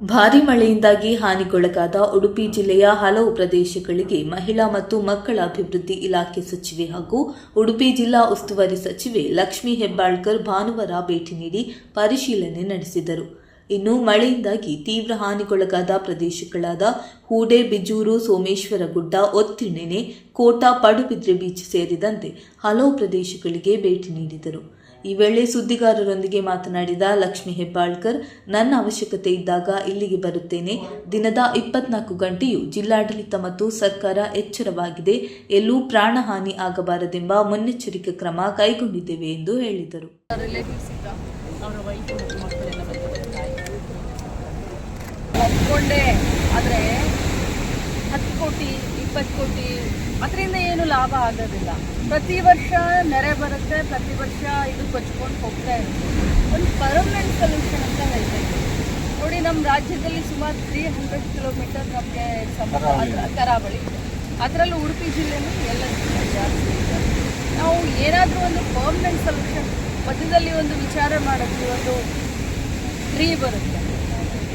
ಭಾರೀ ಮಳೆಯಿಂದಾಗಿ ಹಾನಿಗೊಳಗಾದ ಉಡುಪಿ ಜಿಲ್ಲೆಯ ಹಲವು ಪ್ರದೇಶಗಳಿಗೆ ಮಹಿಳಾ ಮತ್ತು ಮಕ್ಕಳ ಅಭಿವೃದ್ಧಿ ಇಲಾಖೆ ಸಚಿವೆ ಹಾಗೂ ಉಡುಪಿ ಜಿಲ್ಲಾ ಉಸ್ತುವಾರಿ ಸಚಿವೆ ಲಕ್ಷ್ಮಿ ಹೆಬ್ಬಾಳ್ಕರ್ ಭಾನುವಾರ ಭೇಟಿ ನೀಡಿ ಪರಿಶೀಲನೆ ನಡೆಸಿದರು. ಇನ್ನು ಮಳೆಯಿಂದಾಗಿ ತೀವ್ರ ಹಾನಿಗೊಳಗಾದ ಪ್ರದೇಶಗಳಾದ ಹೂಡೆ, ಬಿಜೂರು ಸೋಮೇಶ್ವರ ಗುಡ್ಡ ಒತ್ತಿಣೆನೆ, ಕೋಟ, ಪಡುಬಿದ್ರೆ ಬೀಚ್ ಸೇರಿದಂತೆ ಹಲವು ಪ್ರದೇಶಗಳಿಗೆ ಭೇಟಿ ನೀಡಿದರು. ಈ ವೇಳೆ ಸುದ್ದಿಗಾರರೊಂದಿಗೆ ಮಾತನಾಡಿದ ಲಕ್ಷ್ಮಿ ಹೆಬ್ಬಾಳ್ಕರ್, ನನ್ನ ಅವಶ್ಯಕತೆ ಇದ್ದಾಗ ಇಲ್ಲಿಗೆ ಬರುತ್ತೇನೆ. ದಿನದ ಇಪ್ಪತ್ನಾಲ್ಕು ಗಂಟೆಯೂ ಜಿಲ್ಲಾಡಳಿತ ಮತ್ತು ಸರ್ಕಾರ ಎಚ್ಚರವಾಗಿದೆ. ಎಲ್ಲೂ ಪ್ರಾಣಹಾನಿ ಆಗಬಾರದೆಂಬ ಮುನ್ನೆಚ್ಚರಿಕೆ ಕ್ರಮ ಕೈಗೊಂಡಿದ್ದೇವೆ ಎಂದು ಹೇಳಿದರು. ಆದರೆ ಹತ್ತು ಕೋಟಿ ಇಪ್ಪತ್ತು ಕೋಟಿ ಅದರಿಂದ ಏನು ಲಾಭ ಆಗೋದಿಲ್ಲ. ಪ್ರತಿ ವರ್ಷ ನೆರೆ ಬರುತ್ತೆ ಪ್ರತಿ ವರ್ಷ ಇದು ಕೊಚ್ಕೊಂಡು ಹೋಗ್ತಾ ಇರುತ್ತೆ. ಒಂದು ಪರ್ಮನೆಂಟ್ ಸೊಲ್ಯೂಷನ್ ಅಂತ ಹೇಳ್ತಾ ಇದ್ದೀವಿ ನೋಡಿ ನಮ್ಮ ರಾಜ್ಯದಲ್ಲಿ ಸುಮಾರು ತ್ರೀ ಹಂಡ್ರೆಡ್ ಕಿಲೋಮೀಟರ್ ನಮಗೆ ಸಮುದ್ರ ಕರಾವಳಿ ಅದರಲ್ಲೂ ಉಡುಪಿ ಜಿಲ್ಲೆನೂ ಎಲ್ಲ ಜಾಸ್ತಿ ಇದೆ. ನಾವು ಏನಾದರೂ ಒಂದು ಪರ್ಮನೆಂಟ್ ಸೊಲ್ಯೂಷನ್ ಮಧ್ಯದಲ್ಲಿ ಒಂದು ವಿಚಾರ ಮಾಡೋದು ಒಂದು ಟ್ರೀ ಬರುತ್ತೆ.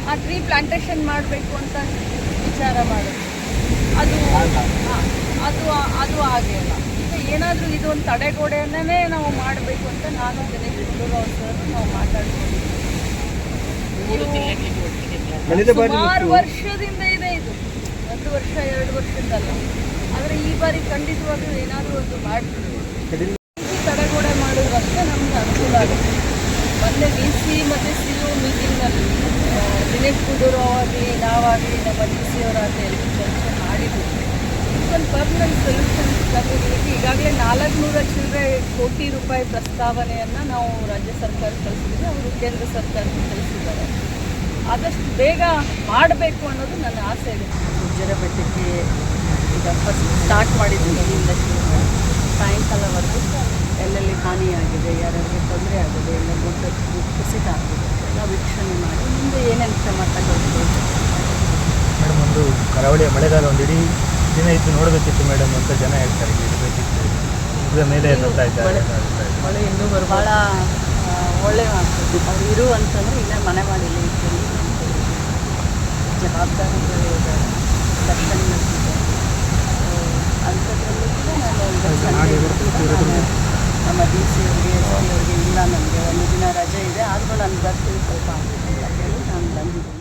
ಆ ಟ್ರೀ ಪ್ಲಾಂಟೇಶನ್ ಮಾಡಬೇಕು ಅಂತ ವಿಚಾರ ಮಾಡೋದು ಅದು ಅದು ಅದು ಅದು ಆಗಿಲ್ಲ ಈಗ ಏನಾದರೂ ಇದು ಒಂದು ತಡೆಗೋಡೆಯನ್ನೇ ನಾವು ಮಾಡಬೇಕು ಅಂತ ನಾನು ದಿನೇಶ್ ಗುಂಡೂರಾವ್ ಸರ್ ನಾವು ಮಾತಾಡ್ಕೊಂಡಿದ್ದೀವಿ. ಸುಮಾರು ವರ್ಷದಿಂದ ಇದೆ ಇದು. ಒಂದು ವರ್ಷ ಎರಡು ವರ್ಷದಿಂದ ಅಲ್ಲ ಆದರೆ ಈ ಬಾರಿ ಖಂಡಿತವಾಗ್ಲೂ ಏನಾದರೂ ಒಂದು ಮಾಡ್ತೀವಿ. ತಡೆಗೋಡೆ ಮಾಡೋದ್ರಷ್ಟೇ ನಮ್ಗೆ ಅನುಕೂಲ ಆಗುತ್ತೆ. ಮೊನ್ನೆ ಡಿ ಸಿ ಮತ್ತು ಸಿ ಯು ಮೀಟಿಂಗ್ನಲ್ಲಿ ದಿನೇಶ್ ಗುಂಡೂರಾವ್ ಆಗಲಿ ನಾವಾಗಲಿ ನಮ್ಮ ಡಿ ಸಿ ಅವರಾಗಲಿ ಎಲ್ಲರೂ ಚರ್ಚೆ ಮಾಡಿದ್ವಿ ಒಂದು ಪರ್ಮನೆಂಟ್ ಸೊಲ್ಯೂಷನ್ ಕಂಡುಹಿಡಿಯಲಿಕ್ಕೆ ಈಗಾಗಲೇ ನಾಲ್ಕುನೂರ ಚಿಲ್ಲರೆ ಕೋಟಿ ರೂಪಾಯಿ ಪ್ರಸ್ತಾವನೆಯನ್ನು ನಾವು ರಾಜ್ಯ ಸರ್ಕಾರ ಕಳಿಸಿದ್ವಿ ಅವರು ಕೇಂದ್ರ ಸರ್ಕಾರಕ್ಕೆ ಕಳಿಸಿದ್ದಾರೆ. ಆದಷ್ಟು ಬೇಗ ಮಾಡಬೇಕು ಅನ್ನೋದು ನನ್ನ ಆಸೆ ಇದೆ. ಉಜ್ಜರ ಬೆಟ್ಟಕ್ಕೆ ಈಗ ಫಸ್ಟ್ ಸ್ಟಾರ್ಟ್ ಮಾಡಿದ್ವಿ ಇಲ್ಲಿಂದ ಶುರು ಮಾಡಿ ಸಾಯಂಕಾಲವರೆಗೂ ಎಲ್ಲೆಲ್ಲಿ ಹಾನಿಯಾಗಿದೆ ಯಾರ್ಯಾರಿಗೆ ತೊಂದರೆ ಆಗಿದೆ ಎಲ್ಲ ಗುಡ್ಡ ಕುಸಿತ ಆಗಿದೆ, ಎಲ್ಲ ವೀಕ್ಷಣೆ ಮಾಡಿ ಮುಂದೆ ಏನೇನು ಕ್ರಮ ಮೇಡಮ್ ಒಂದು ಕರಾವಳಿಯ ಮಳೆಗಾಲ ಒಂದು ಇಡೀ ದಿನ ಇದ್ದು ನೋಡಬೇಕಿತ್ತು ಮೇಡಮ್ ಅಂತ ಜನ ಹೇಳ್ತಾರೆ ಇಲ್ಲಿ ಇರಬೇಕಿತ್ತು. ಇದರ ಮೇಲೆ ಇದ್ದಾರೆ ಇದ್ದಾರೆ. ಮಳೆ ಇನ್ನೂ ಬರ ಭಾಳ ಒಳ್ಳೆ ಆಗ್ತದೆ. ಅವ್ರು ಇರು ಅಂತಂದ್ರೆ ಇಲ್ಲ ಮನೆ ಮಾಡಿಲ್ಲ ಇದ್ದಲ್ಲಿ ಜವಾಬ್ದಾರಿಗಳು ಇದೆ. ದರ್ಶನ ಇದೆ ಅಂಥದ್ರಲ್ಲೂ ಕೂಡ ನಾನು ನಮ್ಮ ಡಿ ಸಿ ಅವರಿಗೆ ಎಸ್ ಪಿ ಅವರಿಗೆ ಇಲ್ಲ ನನಗೆ ಒಂದು ದಿನ ರಜೆ ಇದೆ. ಆದರೂ ನಾನು ಬರ್ತೀನಿ ಸ್ವಲ್ಪ ಅಂತ ಹೇಳಿ ನಾನು ಬಂದಿದ್ದೀನಿ.